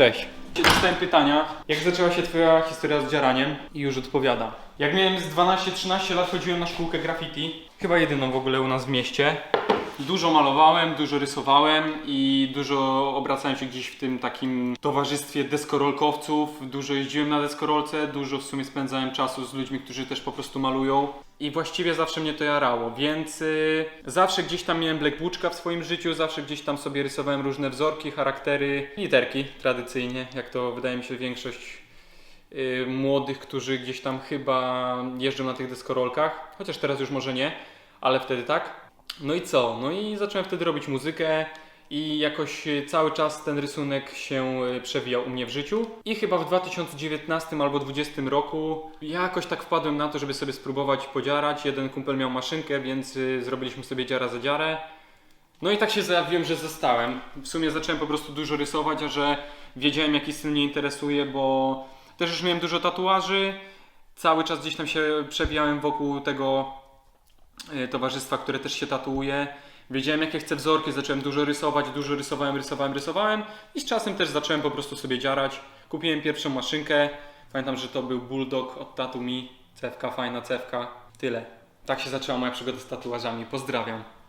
Cześć. Dostałem pytania, jak zaczęła się twoja historia z dziaraniem i już odpowiada. Jak miałem z 12-13 lat chodziłem na szkółkę graffiti, chyba jedyną w ogóle u nas w mieście. Dużo malowałem, dużo rysowałem i dużo obracałem się gdzieś w tym takim towarzystwie deskorolkowców. Dużo jeździłem na deskorolce, dużo w sumie spędzałem czasu z ludźmi, którzy też po prostu malują. I właściwie zawsze mnie to jarało, więc y, zawsze gdzieś tam miałem blackbook'a w swoim życiu, zawsze gdzieś tam sobie rysowałem różne wzorki, charaktery, literki tradycyjnie, jak to wydaje mi się większość y, młodych, którzy gdzieś tam chyba jeżdżą na tych deskorolkach, chociaż teraz już może nie, ale wtedy tak. No i co? No i zacząłem wtedy robić muzykę i jakoś y, cały czas ten rysunek się y, przewijał u mnie w życiu. I chyba w 2019 albo 2020 roku jakoś tak wpadłem na to, żeby sobie spróbować podziarać. Jeden kumpel miał maszynkę, więc y, zrobiliśmy sobie dziara za dziarę. No i tak się zajawiłem, że zostałem. W sumie zacząłem po prostu dużo rysować, a że wiedziałem jaki styl mnie interesuje, bo też już miałem dużo tatuaży. Cały czas gdzieś tam się przewijałem wokół tego towarzystwa, które też się tatuuje. Wiedziałem jakie chcę wzorki, zacząłem dużo rysować, dużo rysowałem, rysowałem, rysowałem i z czasem też zacząłem po prostu sobie dziarać. Kupiłem pierwszą maszynkę. Pamiętam, że to był Bulldog od Tatu Mi. Cewka, fajna cewka. Tyle. Tak się zaczęła moja przygoda z tatuażami. Pozdrawiam.